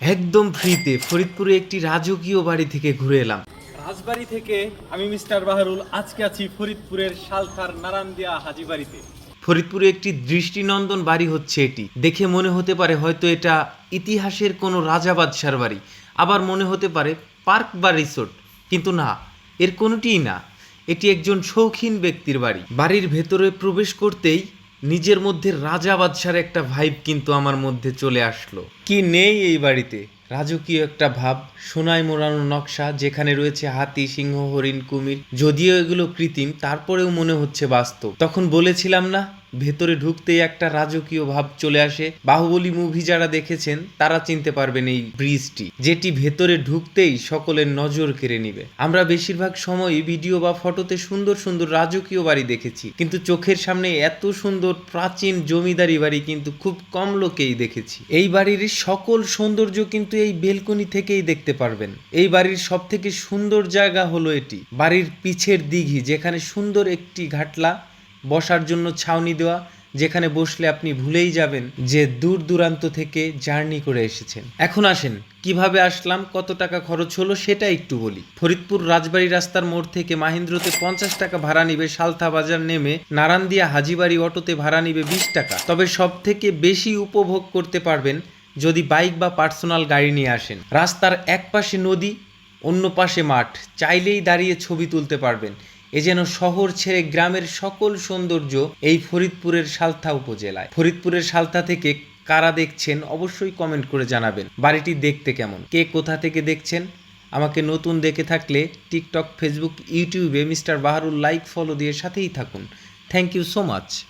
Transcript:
একদম ফ্রিতে ফরিদপুরে একটি রাজকীয় বাড়ি থেকে ঘুরে এলাম। রাজবাড়ি থেকে আমি মিস্টার বাহারুল আজকে আছি ফরিদপুরের সালথার নারান্দিয়া হাজিবাড়িতে ফরিদপুরে একটি দৃষ্টিনন্দন বাড়ি হচ্ছে এটি। দেখে মনে হতে পারে হয়তো এটা ইতিহাসের কোনো রাজা বাদশার বাড়ি। আবার মনে হতে পারে পার্ক বা রিসোর্ট। কিন্তু না এর কোনোটিই না। এটি একজন শৌখিন ব্যক্তির বাড়ি। বাড়ির ভেতরে প্রবেশ করতেই নিজের মধ্যে রাজা বাদশার একটা ভাইব কিন্তু আমার মধ্যে চলে আসলো। কি নেই এই বাড়িতে? রাজকীয় একটা ভাব, সোনায় মোড়ানো নকশা, যেখানে রয়েছে হাতি, সিংহ, হরিণ, কুমির। যদিও এগুলো কৃত্রিম, তারপরেও মনে হচ্ছে বাস্তব। তখন বলেছিলাম না ভেতরে ঢুকতেই একটা রাজকীয় ভাব চলে আসে। বাহুবলী মুভি যারা দেখেছেন, তারা চিনতে পারবেন এই ব্রিজটি যেটি ভেতরে ঢুকতেই সকলের নজর কেড়ে নিবে। আমরা বেশিরভাগ সময়ই ভিডিও বা ফটোতে সুন্দর সুন্দর রাজকীয় বাড়ি দেখেছি, কিন্তু চোখের সামনে এত সুন্দর প্রাচীন জমিদারি বাড়ি কিন্তু খুব কম লোকেই দেখেছি। এই বাড়ির সকল সৌন্দর্য কিন্তু এই বেলকনি থেকেই দেখতে পারবেন। এই বাড়ির সব থেকে সুন্দর জায়গা হলো এটি। বাড়ির পিছের দিঘি, যেখানে সুন্দর একটি ঘাটলা বসার জন্য ছাউনি দেওয়া, যেখানে বসলে আপনি ভুলেই যাবেন যে দূর দূরান্ত থেকে জার্নি করে এসেছেন। এখন আসেন, কীভাবে আসলাম, কত টাকা খরচ হলো সেটা একটু বলি। ফরিদপুর রাজবাড়ি রাস্তার মোড় থেকে মাহিন্দ্রতে পঞ্চাশ টাকা ভাড়া নিবে সালথা বাজার নেমে নারান্দিয়া হাজিবাড়ি অটোতে ভাড়া নিবে বিশ টাকা। তবে সব থেকে বেশি উপভোগ করতে পারবেন যদি বাইক বা পার্সোনাল গাড়ি নিয়ে আসেন। রাস্তার এক পাশে নদী, অন্য পাশে মাঠ, চাইলেই দাঁড়িয়ে ছবি তুলতে পারবেন। এ যেন শহর ছেড়ে গ্রামের সকল সৌন্দর্য এই ফরিদপুরের সালথা উপজেলায়। ফরিদপুরের সালথা থেকে কারা দেখছেন অবশ্যই কমেন্ট করে জানাবেন। বাড়িটি দেখতে কেমন? কে কোথা থেকে দেখছেন? আমাকে নতুন দেখে থাকলে টিকটক, ফেসবুক, ইউটিউবে মিস্টার বাহারুল লাইক, ফলো দিয়ে সাথেই থাকুন। Thank you so much.